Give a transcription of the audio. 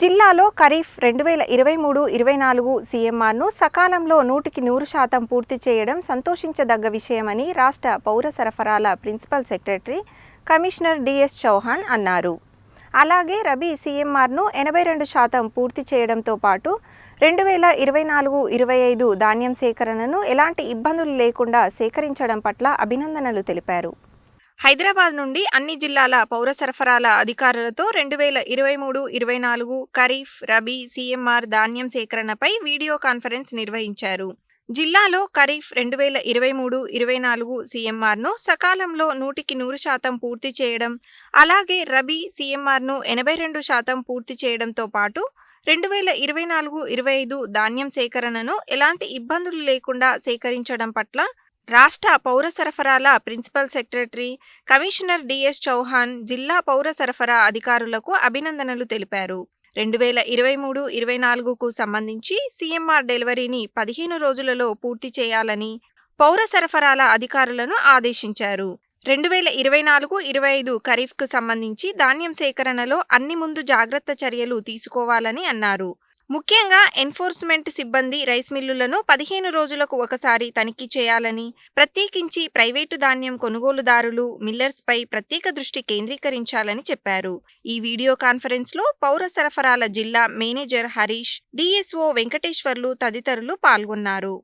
జిల్లాలో ఖరీఫ్ రెండు వేల ఇరవై మూడు ఇరవై నాలుగు సీఎంఆర్ను సకాలంలో నూటికి నూరు శాతం పూర్తి చేయడం సంతోషించదగ్గ విషయమని రాష్ట్ర పౌర సరఫరాల principal secretary commissioner DS Chauhan అన్నారు. అలాగే రబీ సీఎంఆర్ను ఎనభై రెండు శాతం పూర్తి చేయడంతో పాటు రెండు వేల ఇరవై నాలుగు ఇరవై ఐదు ధాన్యం సేకరణను ఎలాంటి ఇబ్బందులు లేకుండా సేకరించడం పట్ల అభినందనలు తెలిపారు. హైదరాబాద్ నుండి అన్ని జిల్లాల పౌర సరఫరాల అధికారులతో రెండు వేల ఇరవై మూడు ఇరవై నాలుగు ఖరీఫ్ రబీ సీఎంఆర్ ధాన్యం సేకరణపై వీడియో కాన్ఫరెన్స్ నిర్వహించారు. జిల్లాలో ఖరీఫ్ రెండు వేల ఇరవై మూడు ఇరవై నాలుగు సీఎంఆర్ను సకాలంలో నూటికి నూరు శాతం పూర్తి చేయడం అలాగే రబీ సీఎంఆర్ను ఎనభై రెండు శాతం పూర్తి చేయడంతో పాటు రెండు వేల ఇరవై నాలుగు ఇరవై ఐదు ధాన్యం సేకరణను ఎలాంటి ఇబ్బందులు లేకుండా సేకరించడం పట్ల రాష్ట్ర పౌర సరఫరాల principal secretary commissioner DS Chauhan జిల్లా పౌర సరఫరా అధికారులకు అభినందనలు తెలిపారు. రెండు వేల ఇరవై మూడు ఇరవై నాలుగుకు సంబంధించి సీఎంఆర్ డెలివరీని పదిహేను రోజులలో పూర్తి చేయాలని పౌర సరఫరాల అధికారులను ఆదేశించారు. రెండు వేల ఇరవై నాలుగు ఇరవై ఐదు ఖరీఫ్కు సంబంధించి ధాన్యం సేకరణలో అన్ని ముందు జాగ్రత్త చర్యలు తీసుకోవాలని అన్నారు. ముఖ్యంగా ఎన్ఫోర్స్మెంట్ సిబ్బంది రైస్ మిల్లులను పదిహేను రోజులకు ఒకసారి తనిఖీ చేయాలని ప్రత్యేకించి ప్రైవేటు ధాన్యం కొనుగోలుదారులు మిల్లర్స్పై ప్రత్యేక దృష్టి కేంద్రీకరించాలని చెప్పారు. ఈ వీడియో కాన్ఫరెన్స్లో పౌర సరఫరాల జిల్లా మేనేజర్ హరీష్ డిఎస్ఓ వెంకటేశ్వర్లు తదితరులు పాల్గొన్నారు.